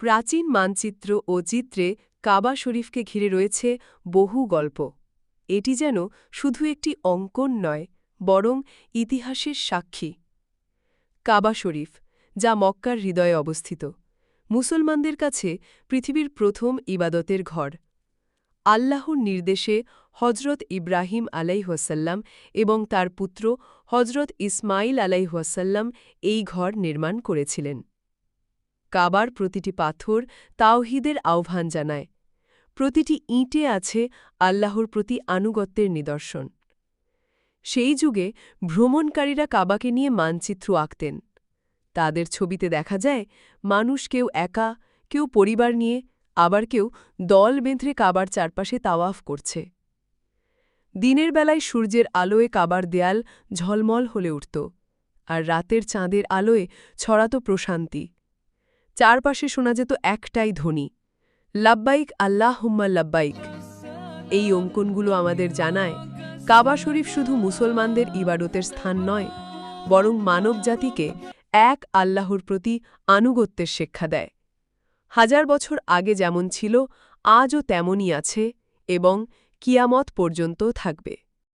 প্রাচীন মানচিত্র ও চিত্রে কাবা শরীফকে ঘিরে রয়েছে বহু গল্প। এটি যেন শুধু একটি অঙ্কন নয়, বরং ইতিহাসের সাক্ষী। কাবা শরীফ, যা মক্কার হৃদয়ে অবস্থিত, মুসলমানদের কাছে পৃথিবীর প্রথম ইবাদতের ঘর। আল্লাহর নির্দেশে হজরত ইব্রাহিম আলাইহাসাল্লাম এবং তার পুত্র হজরত ইসমাইল আলাইহাসাল্লাম এই ঘর নির্মাণ করেছিলেন। কাবার প্রতিটি পাথর তাওহিদের আহ্বান জানায়। প্রতিটি ইঁটে আছে আল্লাহর প্রতি আনুগত্যের নিদর্শন। সেই যুগে ভ্রমণকারীরা কাবাকে নিয়ে মানচিত্র আঁকতেন। তাদের ছবিতে দেখা যায়, মানুষ কেউ একা, কেউ পরিবার নিয়ে, আবার কেউ দল বেঁধে কাবার চারপাশে তাওয়াফ করছে। দিনের বেলায় সূর্যের আলোয় কাবার দেয়াল ঝলমল হলে উঠত, আর রাতের চাঁদের আলোয় ছড়াত প্রশান্তি। চারপাশে শোনা যেত একটাই ধ্বনি, লাব্বাইক আল্লাহ হুম্মা লাব্বাইক। এই অঙ্কনগুলো আমাদের জানায়, কাবা শরীফ শুধু মুসলমানদের ইবাদতের স্থান নয়, বরং মানবজাতিকে এক আল্লাহর প্রতি আনুগত্যের শিক্ষা দেয়। হাজার বছর আগে যেমন ছিল, আজও তেমনই আছে এবং কিয়ামত পর্যন্ত থাকবে।